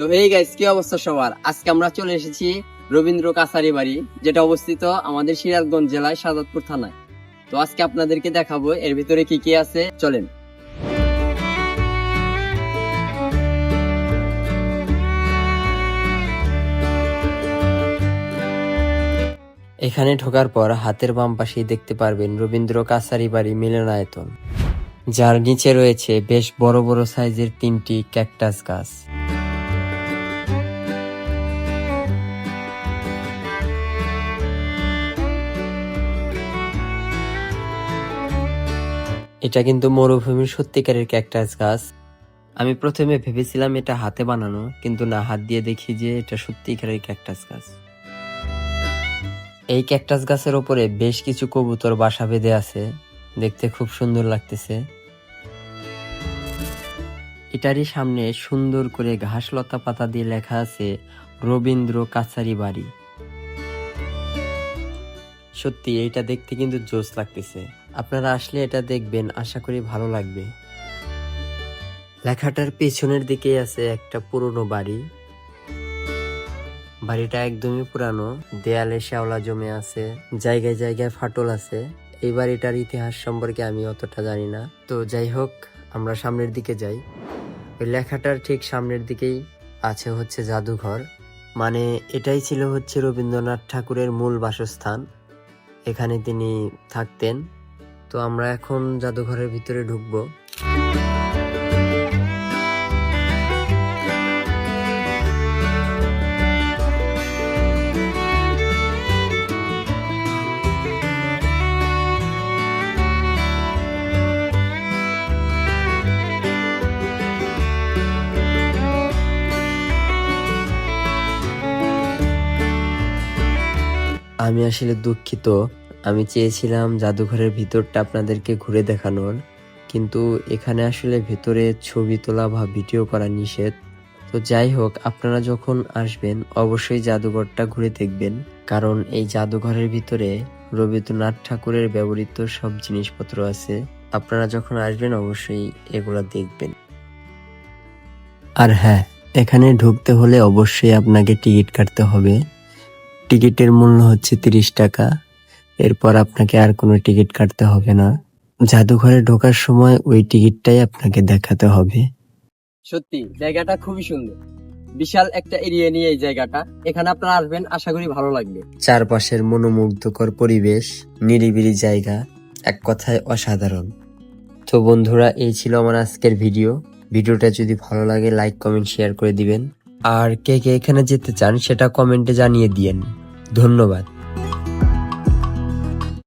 তো এই গাইস কি অবস্থা সবার? আজকে আমরা চলে এসেছি রবীন্দ্র কাছারি বাড়ি যেটা অবস্থিত আমাদের সিরাজগঞ্জ জেলায় সাজাদপুর থানায়। তো আজকে আপনাদেরকে দেখাবো এর ভিতরে কি কি আছে। চলেন। এখানে ঢোকার পর হাতের বাম পাশেই দেখতে পারবেন রবীন্দ্র কাছারি বাড়ি মিলনায়তন। যার নিচে রয়েছে বেশ বড় বড় সাইজের তিনটি ক্যাকটাস গাছ। এটা কিন্তু মরুভূমির সত্যিকারের ক্যাকটাস গাছ। আমি প্রথমে ভেবেছিলাম এটা হাতে বানানো, কিন্তু না, হাত দিয়ে দেখি যে এটা সত্যিকারের ক্যাকটাস গাছ। এই ক্যাকটাস গাছের ওপরে বেশ কিছু কবুতর বাসা বেঁধে আছে। দেখতে খুব সুন্দর লাগতেছে। এটারই সামনে সুন্দর করে ঘাস লতা পাতা দিয়ে লেখা আছে, রবীন্দ্র কাছারি বাড়ি। সত্যি এটা দেখতে কিন্তু জোস লাগতেছে। আপনারা আসলে এটা দেখবেন, আশা করি ভালো লাগবে। লেখাটার পেছনের দিকে আছে একটা পুরনো বাড়ি। বাড়িটা একদমই পুরানো, দেয়ালে শ্যাওলা জমে আছে, জায়গায় জায়গায় ফাটল আছে। এই বাড়িটার ইতিহাস সম্পর্কে আমি অতটা জানি না। তো যাই হোক, আমরা সামনের দিকে যাই। ওই লেখাটার ঠিক সামনের দিকেই আছে হচ্ছে জাদুঘর। মানে এটাই ছিল হচ্ছে রবীন্দ্রনাথ ঠাকুরের মূল বাসস্থান। এখানে তিনি থাকতেন। তো আমরা এখন জাদুঘরের ভিতরে ঢুকবো। আমি আসলে দুঃখিত। আমি চেয়েছিলাম জাদুঘরের ভিতরটা আপনাদেরকে ঘুরে দেখানোর। কিন্তু এখানে আসলে ভেতরে ছবি তোলা বা ভিডিও করা নিষেধ। তো যাই হোক, আপনারা যখন আসবেন, অবশ্যই জাদুঘরটা ঘুরে দেখবেন। কারণ এই জাদুঘরের ভিতরে রবীন্দ্রনাথ ঠাকুরের ব্যবহৃত সব জিনিসপত্র আছে। আপনারা যখন আসবেন, অবশ্যই এগুলা দেখবেন। আর হ্যাঁ এখানে ঢুকতে হলে অবশ্যই আপনাকে টিকিট কাটতে হবে। টিকিটের মূল্য হচ্ছে তিরিশ টাকা। এরপর আপনাকে আর কোনো টিকিট কাটতে হবে না। জাদুঘরে ঢোকার সময় ওই টিকিটটাই আপনাকে দেখাতে হবে। সত্যি জায়গাটা খুবই সুন্দর। বিশাল একটা এরিয়া নিয়ে এই জায়গাটা। এখানে আপনারা আসবেন আশা করি ভালো লাগবে। চারপাশের মনোমুগ্ধকর পরিবেশ নিরিবিলি জায়গা এক কথায় অসাধারণ। তো বন্ধুরা এই ছিল আমার আজকের ভিডিও। ভিডিওটা যদি ভালো লাগে লাইক কমেন্ট শেয়ার করে দিবেন। আর কে কে এখানে যেতে চান সেটা কমেন্টে জানিয়ে দিয়েন। ধন্যবাদ।